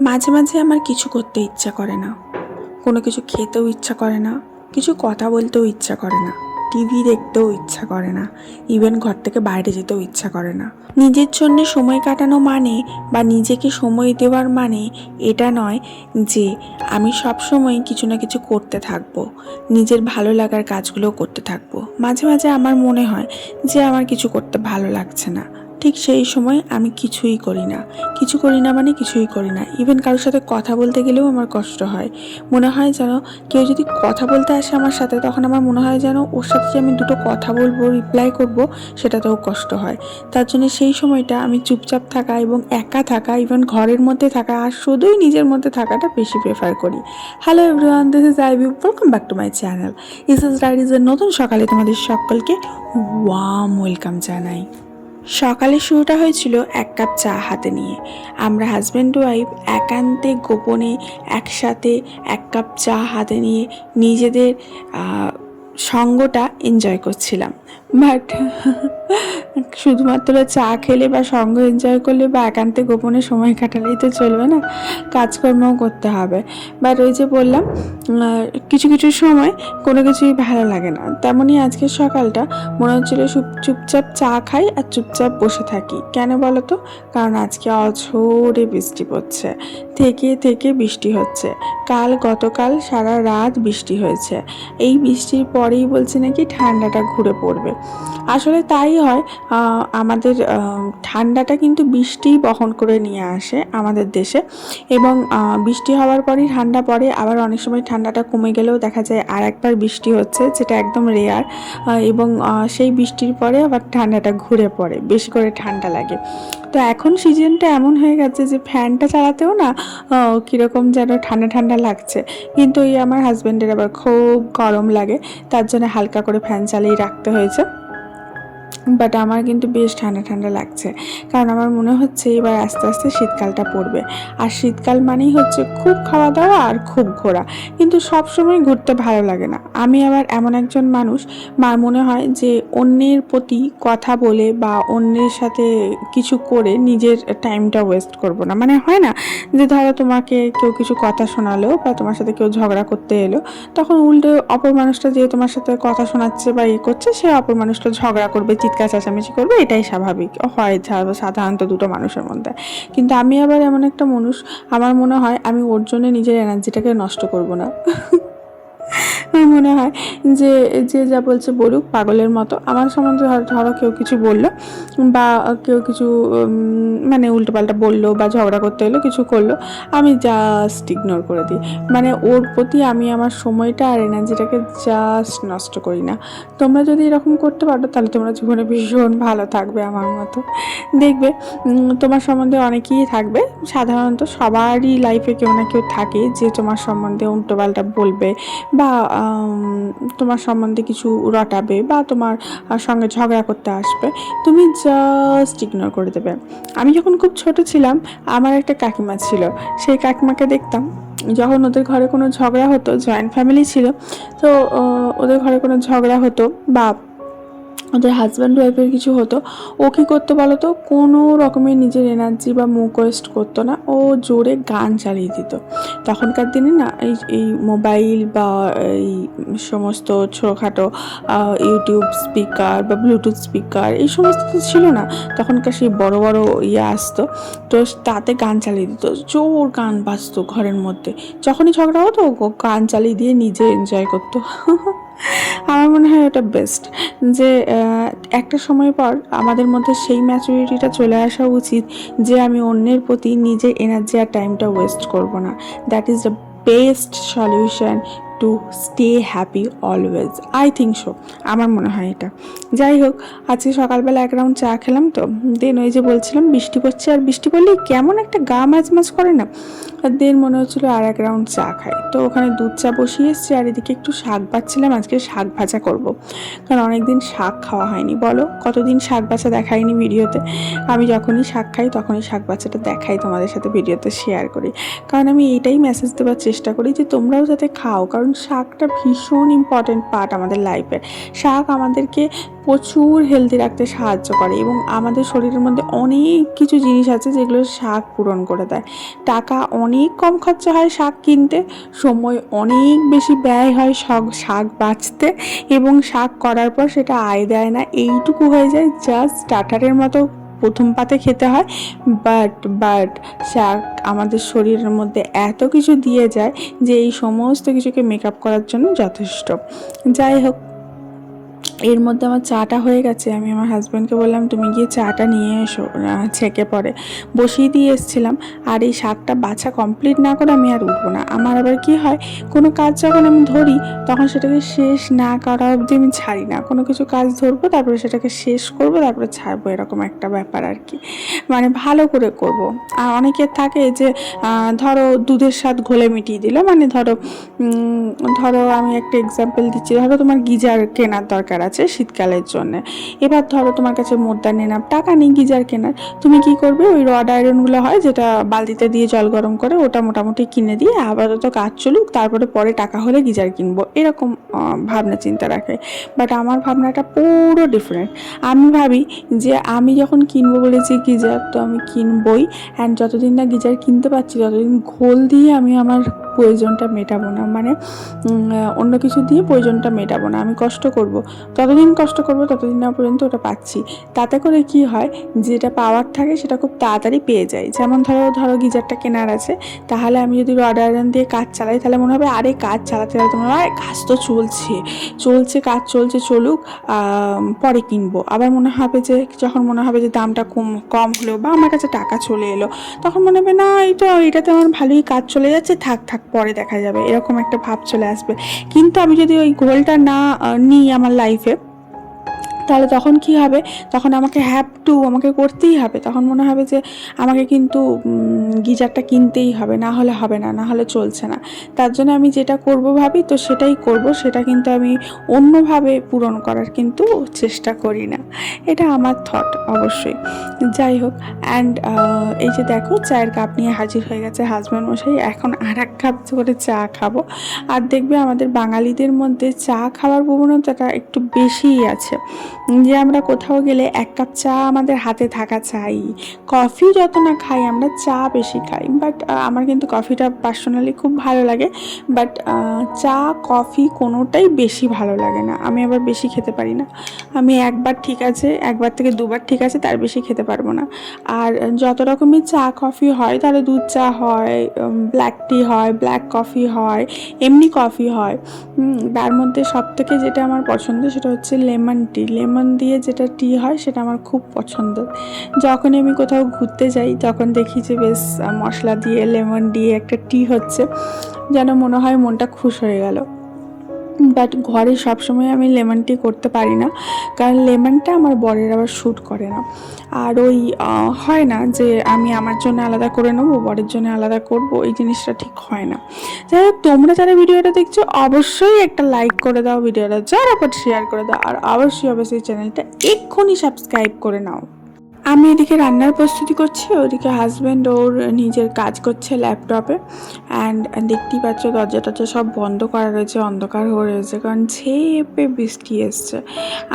মাঝে মাঝে আমার কিছু করতে ইচ্ছা করে না। কোনো কিছু খেতেও ইচ্ছা করে না, কিছু কথা বলতেও ইচ্ছা করে না, টিভি দেখতেও ইচ্ছা করে না ইভেন ঘর থেকে বাইরে যেতেও ইচ্ছা করে না। নিজের জন্য সময় কাটানো মানে বা নিজেকে সময় দেওয়ার মানে এটা নয় যে আমি সব সময় কিছু না কিছু করতে থাকব, নিজের ভালো লাগার কাজগুলো করতে থাকব। মাঝে মাঝে আমার মনে হয় যে আমার কিছু করতে ভালো লাগছে না। ঠিক সেই সময় আমি কিছুই করি না। কিছু করি না মানে কিছুই করি না। ইভেন কারোর সাথে কথা বলতে গেলেও আমার কষ্ট হয়। মনে হয় যেন কেউ যদি কথা বলতে আসে আমার সাথে, তখন আমার মনে হয় যেন ওর সাথে যে আমি দুটো কথা বলব রিপ্লাই করব, সেটাতেও কষ্ট হয়। তার জন্য সেই সময়টা আমি চুপচাপ থাকা এবং একা থাকা ইভেন ঘরের মধ্যে থাকা আর শুধুই নিজের মধ্যে থাকাটা বেশি প্রেফার করি। Hello everyone this is I view welcome back to my channel is is ডাইরিজের নতুন সকালে তোমাদের সকলকে ওয়াম ওয়েলকাম জানাই। সকালের শুরুটা হয়েছিল এক কাপ চা হাতে নিয়ে। আমরা হাজব্যান্ড ওয়াইফ একান্তে, গোপনে একসাথে এক কাপ চা হাতে নিয়ে নিজেদের সঙ্গটা এনজয় করছিলাম। বাট শুধুমাত্র চা খেলে বা সঙ্গ এনজয় করলে বা একান্তে গোপনে সময় কাটালেই তো চলবে না, কাজকর্মও করতে হবে। বাট ওই যে বললাম কিছু কিছু সময় কোনো কিছুই ভালো লাগে না। তেমনই আজকের সকালটা মনে হচ্ছিল চুপ- চুপচাপ চা খাই আর চুপচাপ বসে থাকি। কেন বলো তো? কারণ আজকে অঝোরে বৃষ্টি পড়ছে। থেকে থেকে বৃষ্টি হচ্ছে। কাল, গতকাল সারা রাত বৃষ্টি হয়েছে। এই বৃষ্টির পরেই বলছে নাকি ঠান্ডাটা ঘুরে পড়বে। আসলে তাই হয় আমাদের ঠান্ডাটা কিন্তু বৃষ্টি বহন করে নিয়ে আসে আমাদের দেশে এবং বৃষ্টি হওয়ার পরই ঠান্ডা পড়ে, আবার অনেক সময় ঠান্ডাটা কমে গেলেও দেখা যায় আর একবার বৃষ্টি হচ্ছে, যেটা একদম রেয়ার এবং সেই বৃষ্টির পরে আবার ঠান্ডাটা ঘুরে পড়ে, বেশি করে ঠান্ডা লাগে। তো এখন সিজনটা এমন হয়ে গেছে যে ফ্যানটা চালাতেও না কীরকম যেন ঠান্ডা ঠান্ডা লাগছে। কিন্তু ওই আমার হাজব্যান্ডের আবার খুব গরম লাগে, তার জন্য হালকা করে ফ্যান চালিয়ে রাখতে হয়েছে। বাট আমার কিন্তু বেশ ঠান্ডা ঠান্ডা লাগছে। কারণ আমার মনে হচ্ছে এবার আস্তে আস্তে শীতকালটা পড়বে। আর শীতকাল মানেই হচ্ছে খুব খাওয়া দাওয়া আর খুব ঘোরা। কিন্তু সব সময় ঘুরতে ভালো লাগে না। আমি আবার এমন একজন মানুষ, মার মনে হয় যে অন্যের প্রতি কথা বলে বা অন্যের সাথে কিছু করে নিজের টাইমটা ওয়েস্ট করব না। মানে হয় না যে ধরো তোমাকে কেউ কিছু কথা শোনালো বা তোমার সাথে কেউ ঝগড়া করতে এলো, তখন উল্টো অপর মানুষটা যে তোমার সাথে কথা শোনাচ্ছে বা ইয়ে করছে, সে অপর মানুষটা ঝগড়া করবে চিৎকার চেঁচামেচি করবে, এটাই স্বাভাবিক। হয় সাধারণত দুটো মানুষের মধ্যে। কিন্তু আমি আবার এমন একটা মানুষ, আমার মনে হয় আমি ওর জন্য নিজের এনার্জিটাকে নষ্ট করব না। মনে হয় যে যে যা বলছে বলুক, পাগলের মতো। আমার সম্বন্ধে ধরো- কেউ কিছু বলল, বা কেউ কিছু মানে উল্টোপাল্টা বলল, বা ঝগড়া করতে এলো, কিছু করল, আমি জাস্ট ইগনোর করে দিই। মানে ওর প্রতি আমি আমার সময়টা আর এনার্জিটাকে জাস্ট নষ্ট করি না। তোমরা যদি এরকম করতে পারো, তাহলে তোমরা জীবনে ভীষণ ভালো থাকবে আমার মতো। দেখবে তোমার সম্বন্ধে অনেকেই থাকবে। সাধারণত সবারই লাইফে কেউ না কেউ থাকে যে তোমার সম্বন্ধে উল্টোপাল্টা বলবে, বা আম, তোমার সম্বন্ধে কিছু রটাবে বা তোমার সঙ্গে ঝগড়া করতে আসবে তুমি জাস্ট ইগনোর করে দেবে। আমি যখন খুব ছোট ছিলাম আমার একটা কাকিমা ছিল। সেই কাকিমাকে দেখতাম যখন ওদের ঘরে কোনো ঝগড়া হতো জয়েন্ট ফ্যামিলি ছিল তো ওদের ঘরে কোনো ঝগড়া হতো বা ওদের হাজব্যান্ড ওয়াইফের কিছু হতো, ও কী করতো বলো তো কোনো রকমের নিজের এনার্জি বা মুখ ওয়েস্ট করতো না, ও জোরে গান চালিয়ে দিত। তখনকার দিনে না, এই এই মোবাইল বা এই সমস্ত ছোটোখাটো ইউটিউব স্পিকার বা ব্লুটুথ স্পিকার এই সমস্ত তো ছিল না। তখনকার সেই বড় বড় ইয়ে আসতো, তো তাতে গান চালিয়ে দিত, জোর গান বাজতো ঘরের মধ্যে। যখনই ঝগড়া হতো গান চালিয়ে দিয়ে নিজে এনজয় করতো। আমার মনে হয় এটা বেস্ট যে একটা সময় পর আমাদের মধ্যে সেই ম্যাচুরিটিটা চলে আসা উচিত যে আমি অন্যের প্রতি নিজের এনার্জি আর টাইমটা ওয়েস্ট করব না। That is the best solution to stay happy always I think so আমার মনে হয় এটা। যাই হোক, আজকে সকালবেলা এক রাউন্ড চা খেলাম তো। দেন ওই যে বলছিলাম, বৃষ্টি পড়ছে। আর বৃষ্টি পড়লে কেমন একটা গা মাঝ মাঝ করে না? আর দেন মনে হচ্ছিল আর এক রাউন্ড চা খাই। তো ওখানে দুধ চা বসিয়ে এসছি আর এদিকে একটু শাক বাচ্ছিলাম। আজকে শাক ভাজা করব। কারণ অনেকদিন শাক খাওয়া হয়নি। বলো, কতদিন শাক বাচ্চা দেখায়নি ভিডিওতে? আমি যখনই শাক খাই, তখনই শাক বাচ্চাটা দেখাই তোমাদের সাথে ভিডিওতে শেয়ার করি। কারণ আমি এইটাই মেসেজ দেওয়ার চেষ্টা করি যে তোমরাও যাতে খাও। কারণ কারণ শাকটা ভীষণ ইম্পর্ট্যান্ট পার্ট আমাদের লাইফের শাক আমাদেরকে প্রচুর হেলদি রাখতে সাহায্য করে এবং আমাদের শরীরের মধ্যে অনেক কিছু জিনিস আছে যেগুলো শাক পূরণ করে দেয়। টাকা অনেক কম খরচা হয় শাক কিনতে, সময় অনেক বেশি ব্যয় হয় শাক শাক বাঁচতে এবং শাক করার পর সেটা আয় দেয় না। এইটুকু হয়ে যায় জাস্ট স্টার্টারের মতো প্রথম পাতে খেতে হয় বাট বাট শাক আমাদের শরীরের মধ্যে এত কিছু দিয়ে যায় যে এই সমস্ত কিছুকে মেকআপ করার জন্য যথেষ্ট। যাই হোক এর মধ্যে আমার চাটা হয়ে গেছে। আমি আমার হাজব্যান্ডকে বললাম, তুমি গিয়ে চাটা নিয়ে এসো। ছেঁকে পরে। বসিয়ে দিয়ে এসেছিলাম। আর এই শাকটা বাছা কমপ্লিট না করে আমি আর উঠবো না। আমার আবার কি হয়, কোনো কাজ যখন আমি ধরি, তখন সেটাকে শেষ না করা অবধি আমি ছাড়ি না। কোনো কিছু কাজ ধরবো, তারপরে সেটাকে শেষ করব, তারপরে ছাড়বো, এরকম একটা ব্যাপার আর কি। মানে ভালো করে করব। আর অনেকের থাকে যে ধরো দুধের স্বাদ ঘোলে মিটিয়ে দিল। মানে ধরো ধরো আমি একটা এক্সাম্পল দিচ্ছি। ধরো তোমার গিজার কেনার দরকার আছে শীতকালের জন্য। এবার ধরো তোমার কাছে মোদ্দা নেনার টাকা নেই গিজার কেনার। তুমি কি করবে? ওই রড আয়রনগুলো হয় যেটা বালতিতে দিয়ে জল গরম করে ওটা মোটামুটি কিনে দিয়ে আপাতত কাজ চলুক, তারপরে পরে টাকা হলে গিজার কিনবো। এরকম ভাবনা চিন্তা রাখে। বাট আমার ভাবনাটা পুরো ডিফারেন্ট আমি ভাবি যে আমি যখন কিনবো বলেছি গিজার, তো আমি কিনবই। অ্যান্ড যতদিন না গিজার কিনতে পারছি, ততদিন ঘোল দিয়ে আমি আমার প্রয়োজনটা মেটাবো না। মানে অন্য কিছু দিয়ে প্রয়োজনটা মেটাবো না। আমি কষ্ট করব। ততদিন কষ্ট করব, ততদিন না পর্যন্ত ওটা পাচ্ছি। তাতে করে কি হয়, যেটা পাওয়ার থাকে সেটা খুব তাড়াতাড়ি পেয়ে যাই যেমন ধরো ধরো গিজারটা কেনার আছে, তাহলে আমি যদি রড আয়রন দিয়ে কাজ চালাই, তাহলে মনে হবে, আরে কাজ চালাতে চালাতে মনে হয়, কাজ তো চলছে চলছে কাজ, চলছে, চলুক পরে কিনবো। আবার মনে হবে যে, যখন মনে হবে যে দামটা কম কম হলো বা আমার কাছে টাকা চলে এলো, তখন মনে হবে, না তো, এটাতে আমার ভালোই কাজ চলে যাচ্ছে, থাক থাক, পরে দেখা যাবে। এরকম একটা ভাব চলে আসবে। কিন্তু আমি যদি ওই গোলটা না নিই আমার লাইফে তাহলে তখন কি হবে? তখন আমাকে হ্যাভ টু আমাকে করতেই হবে। তখন মনে হবে যে আমাকে কিন্তু গিজারটা কিনতেই হবে। না হলে হবে না না হলে চলছে না। তার জন্য আমি যেটা করব ভাবি, তো সেটাই করব। সেটা কিন্তু আমি অন্যভাবে পূরণ করার কিন্তু চেষ্টা করি না। এটা আমার থট অবশ্যই। যাই হোক অ্যান্ড এই যে দেখো, চায়ের কাপ নিয়ে হাজির হয়ে গেছে হাজব্যান্ড মশাই। এখন আর এক কাপ করে চা খাব। আর দেখবে আমাদের বাঙালিদের মধ্যে চা খাওয়ার প্রবণতাটা একটু বেশিই আছে। যে আমরা কোথাও গেলে এক কাপ চা আমাদের হাতে থাকা চাই। কফি যত না খাই, আমরা চা বেশি খাই। বাট আমার কিন্তু কফিটা পার্সোনালি খুব ভালো লাগে। বাট চা, কফি কোনোটাই বেশি ভালো লাগে না। আমি আবার বেশি খেতে পারি না। আমি একবার ঠিক আছে, একবার থেকে দুবার ঠিক আছে, তার বেশি খেতে পারব না। আর যত রকমের চা, কফি হয়, তাহলে দুধ চা হয় ব্ল্যাক টি হয় ব্ল্যাক কফি হয়, এমনি কফি হয়। তার মধ্যে সব থেকে যেটা আমার পছন্দ, সেটা হচ্ছে লেমন টি লেমন দিয়ে যেটা টি হয় সেটা আমার খুব পছন্দ। যখনই আমি কোথাও ঘুরতে যাই, তখন দেখি যে বেশ মশলা দিয়ে, লেমন দিয়ে একটা টি হচ্ছে। যেন মনে হয় মনটা খুশ হয়ে গেল। বাট ঘরে সবসময় আমি লেমন টি করতে পারি না, কারণ লেমনটা আমার বরের আবার শ্যুট করে না। আর ওই হয় না যে আমি আমার জন্য আলাদা করে নেব, বরের জন্য আলাদা করব, এই জিনিসটা ঠিক হয় না। যাই হোক তোমরা যারা ভিডিওটা দেখছ, অবশ্যই একটা লাইক করে দাও, ভিডিওটা ঝটাপট শেয়ার করে দাও, আর অবশ্যই অবশ্যই চ্যানেলটা এক্ষুনি সাবস্ক্রাইব করে নাও। আমি এদিকে রান্নার প্রস্তুতি করছি, ওদিকে হাজব্যান্ড ওর নিজের কাজ করছে ল্যাপটপে অ্যান্ড দেখতেই পাচ্ছ দরজা টরজা সব বন্ধ করা রয়েছে, অন্ধকার হয়ে রয়েছে, কারণ ছেপে বৃষ্টি এসছে।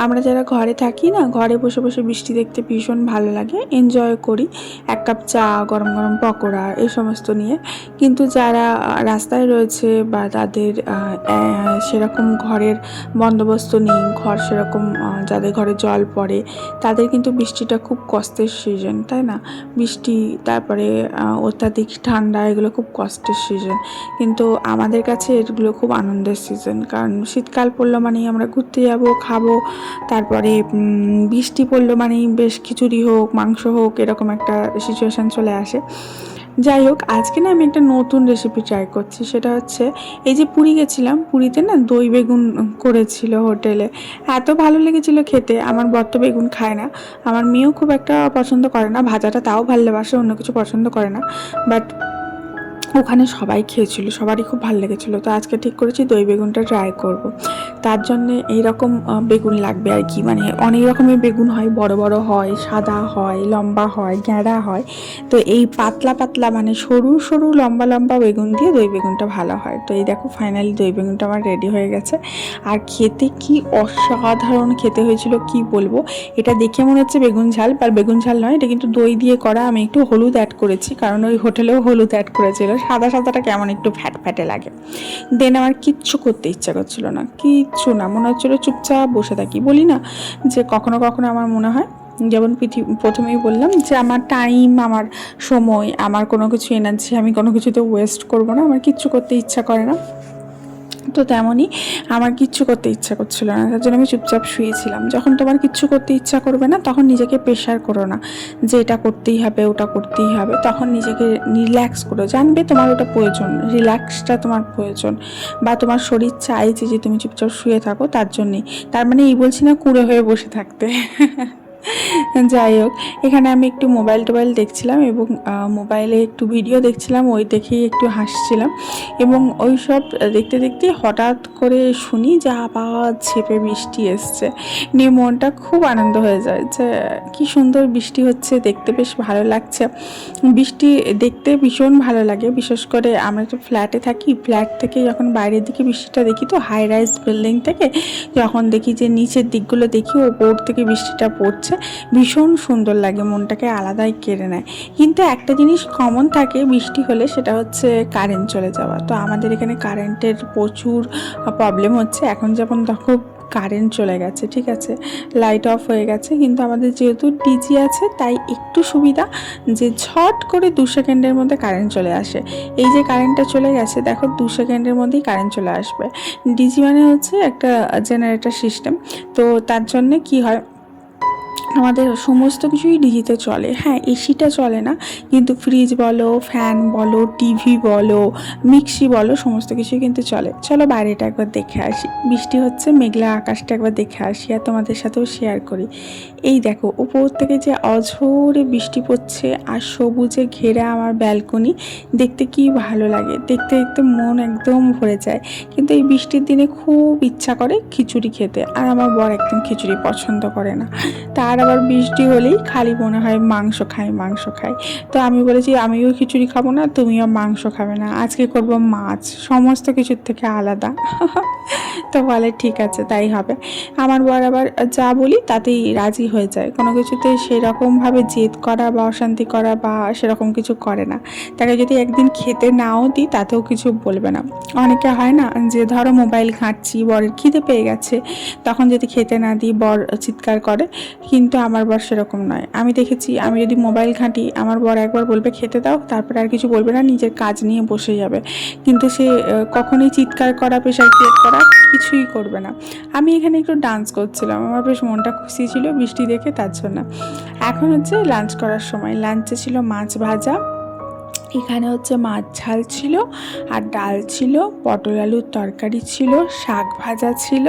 আমরা যারা ঘরে থাকি না, ঘরে বসে বসে বৃষ্টি দেখতে ভীষণ ভালো লাগে এনজয় করি, এক কাপ চা, গরম গরম পকোড়া এই সমস্ত নিয়ে। কিন্তু যারা রাস্তায় রয়েছে বা তাদের সেরকম ঘরের বন্দোবস্ত নেই, ঘর সেরকম যাদের ঘরে জল পড়ে, তাদের কিন্তু বৃষ্টিটা খুব কষ্টের সিজন তাই না? বৃষ্টি, তারপরে অত্যাধিক ঠান্ডা, এগুলো খুব কষ্টের সিজন কিন্তু আমাদের কাছে এগুলো খুব আনন্দের সিজন কারণ শীতকাল পড়ল মানেই আমরা ঘুরতে যাব, খাব, তারপরে বৃষ্টি পড়ল মানেই বেশ খিচুড়ি হোক, মাংস হোক, এরকম একটা সিচুয়েশান চলে আসে। যাই হোক, আজকে না আমি একটা নতুন রেসিপি ট্রাই করছি। সেটা হচ্ছে, এই যে পুরী গেছিলাম, পুরীতে না দই বেগুন করেছিল হোটেলে। এত ভালো লেগেছিল খেতে, আমার বর তো বেগুন খায় না। আমার মেয়েও খুব একটা পছন্দ করে না, ভাজাটা তাও ভালোবাসে অন্য কিছু পছন্দ করে না। বাট ওখানে সবাই খেয়েছিল, সবারই খুব ভালো লেগেছিল। তো আজকে ঠিক করেছি দই বেগুনটা ট্রাই করব। তার জন্যে এইরকম বেগুন লাগবে আর কি। মানে অনেক রকমের বেগুন হয়, বড় বড় হয়, সাদা হয়, লম্বা হয়, গ্যাঁড়া হয়। তো এই পাতলা পাতলা মানে সরু সরু, লম্বা লম্বা বেগুন দিয়ে দই বেগুনটা ভালো হয়। তো এই দেখো ফাইনালি দই বেগুনটা আমার রেডি হয়ে গেছে। আর খেতে কি অসাধারণ খেতে হয়েছিল, কি বলব? এটা দেখে মনে হচ্ছে বেগুন ঝাল বা বেগুন ঝাল নয়, এটা কিন্তু দই দিয়ে করা। আমি একটু হলুদ অ্যাড করেছি, কারণ ওই হোটেলেও হলুদ অ্যাড করেছিল। সাদা সাদাটা কেমন একটু ফ্যাট ফ্যাটে লাগে। দেন আমার কিচ্ছু করতে ইচ্ছা করছিল না, কিচ্ছু না, মনে হচ্ছিল চুপচাপ বসে থাকি। বলি না যে কখনো কখনো আমার মনে হয়, যেমন পৃথিবী প্রথমেই বললাম যে আমার টাইম আমার সময়, আমার কোনো কিছু এনার্জি আমি কোনো কিছুতে ওয়েস্ট করব না, আমার কিচ্ছু করতে ইচ্ছা করে না। তো তেমনই আমার কিচ্ছু করতে ইচ্ছা করছিল না। তার জন্য আমি চুপচাপ শুয়েছিলাম। যখন তোমার কিচ্ছু করতে ইচ্ছা করবে না, তখন নিজেকে প্রেশার করো না যে এটা করতেই হবে, ওটা করতেই হবে। তখন নিজেকে রিল্যাক্স করো। জানবে তোমার ওটা প্রয়োজন। রিল্যাক্সটা তোমার প্রয়োজন। বা তোমার শরীর চাইছে যে তুমি চুপচাপ শুয়ে থাকো, তার জন্যেই। তার মানে এই বলছি না, কুঁড়ে হয়ে বসে থাকতে। যাই হোক, এখানে আমি একটু মোবাইল টোবাইল দেখছিলাম এবং মোবাইলে একটু ভিডিও দেখছিলাম, ওই দেখেই একটু হাসছিলাম এবং ওই সব দেখতে দেখতে হঠাৎ করে শুনি যে আবার ছেপে বৃষ্টি এসছে। নিয়ে মনটা খুব আনন্দ হয়ে যায় যে, কি সুন্দর বৃষ্টি হচ্ছে, দেখতে বেশ ভালো লাগছে। বৃষ্টি দেখতে ভীষণ ভালো লাগে, বিশেষ করে আমরা তো ফ্ল্যাটে থাকি ফ্ল্যাট থেকে যখন বাইরের দিকে বৃষ্টিটা দেখি তো হাই রাইজ বিল্ডিং থেকে, যখন দেখি যে নিচের দিকগুলো দেখি, ওপর থেকে বৃষ্টিটা পড়ছে। ভীষণ সুন্দর লাগে, মনটাকে আলাদাই কেড়ে নেয়। কিন্তু একটা জিনিস কমন থাকে বৃষ্টি হলে, সেটা হচ্ছে কারেন্ট চলে যাওয়া। তো আমাদের এখানে কারেন্টের প্রচুর প্রবলেম হচ্ছে। এখন যেমন দেখো কারেন্ট চলে গেছে, ঠিক আছে? লাইট অফ হয়ে গেছে। কিন্তু আমাদের যেহেতু ডিজি আছে, তাই একটু সুবিধা যে ঝট করে দু সেকেন্ডের মধ্যে কারেন্ট চলে আসে। এই যে কারেন্টটা চলে গেছে, দেখো দু সেকেন্ডের মধ্যেই কারেন্ট চলে আসবে। ডিজি মানে হচ্ছে একটা জেনারেটর সিস্টেম তো তার জন্যে কি হয় আমাদের সমস্ত কিছুই ডিজিতে চলে। হ্যাঁ এসিটা চলে না, কিন্তু ফ্রিজ বলো ফ্যান বলো টিভি বলো, মিক্সি বলো, সমস্ত কিছুই কিন্তু চলে। চলো বাইরেটা একবার দেখে আসি। বৃষ্টি হচ্ছে, মেঘলা আকাশটা একবার দেখে আসি আর তোমাদের সাথেও শেয়ার করি। এই দেখো, উপর থেকে যে অঝোরে বৃষ্টি পড়ছে আর সবুজে ঘেরা আমার ব্যালকনি দেখতে কি ভালো লাগে? দেখতে দেখতে মন একদম ভরে যায়। কিন্তু এই বৃষ্টির দিনে খুব ইচ্ছা করে খিচুড়ি খেতে, আর আমার বর একদম খিচুড়ি পছন্দ করে না। তার আবার বৃষ্টি হলেই খালি মনে হয় মাংস খাই মাংস খাই। তো আমি বলেছি, আমিও খিচুড়ি খাব না, তুমিও মাংস খাবে না। আজকে করব মাছ, সমস্ত কিছুর থেকে আলাদা। তো বলে, ঠিক আছে, তাই হবে। আমার বর আবার যা বলি তাতেই রাজি হয়ে যায়। কোনো কিছুতে সেরকমভাবে জেদ করা বা অশান্তি করা বা সেরকম কিছু করে না। তাকে যদি একদিন খেতে নাও দিই, তাতেও কিছু বলবে না। অনেকে হয় না যে, ধরো মোবাইল ঘাঁটছি, বরের খিদে পেয়ে গেছে। তখন যদি খেতে না দিই, বর চিৎকার করে। কিন্তু আমার বর সেরকম নয়। আমি দেখেছি, আমি যদি মোবাইল ঘাঁটি, আমার বর একবার বলবে, খেতে দাও, তারপরে আর কিছু বলবে না, নিজের কাজ নিয়ে বসে যাবে। কিন্তু সে কখনোই চিৎকার করা পেশার ক্রিয়েট করা কিছুই করবে না। আমি এখানে একটু ডান্স করছিলাম, আমার বেশ মনটা খুশি ছিল, বৃষ্টি দেখে তার জন্য। এখন হচ্ছে লাঞ্চ করার সময়। লাঞ্চে ছিল মাছ ভাজা এখানে হচ্ছে মাছ ঝাল ছিল আর ডাল ছিল, পটল আলুর তরকারি ছিল, শাক ভাজা ছিল,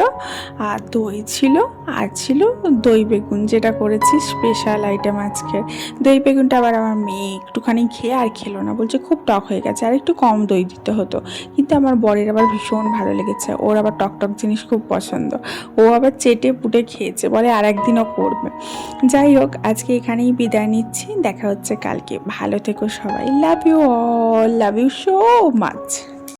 আর দই ছিল, আর ছিল দই বেগুন যেটা করেছি স্পেশাল আইটেম আজকে। দই বেগুনটা আবার আমার মেয়ে একটুখানি খেয়ে আর খেলো না, বলছে খুব টক হয়ে গেছে, আর একটু কম দই দিতে হতো। কিন্তু আমার বরের আবার ভীষণ ভালো লেগেছে, ওর আবার টক টক জিনিস খুব পছন্দ। ও আবার চেটে পুটে খেয়েছে, বলে আর একদিনও করবে। যাই হোক, আজকে এখানেই বিদায় নিচ্ছি, দেখা হচ্ছে কালকে। ভালো থেকো সবাই love you all love you so much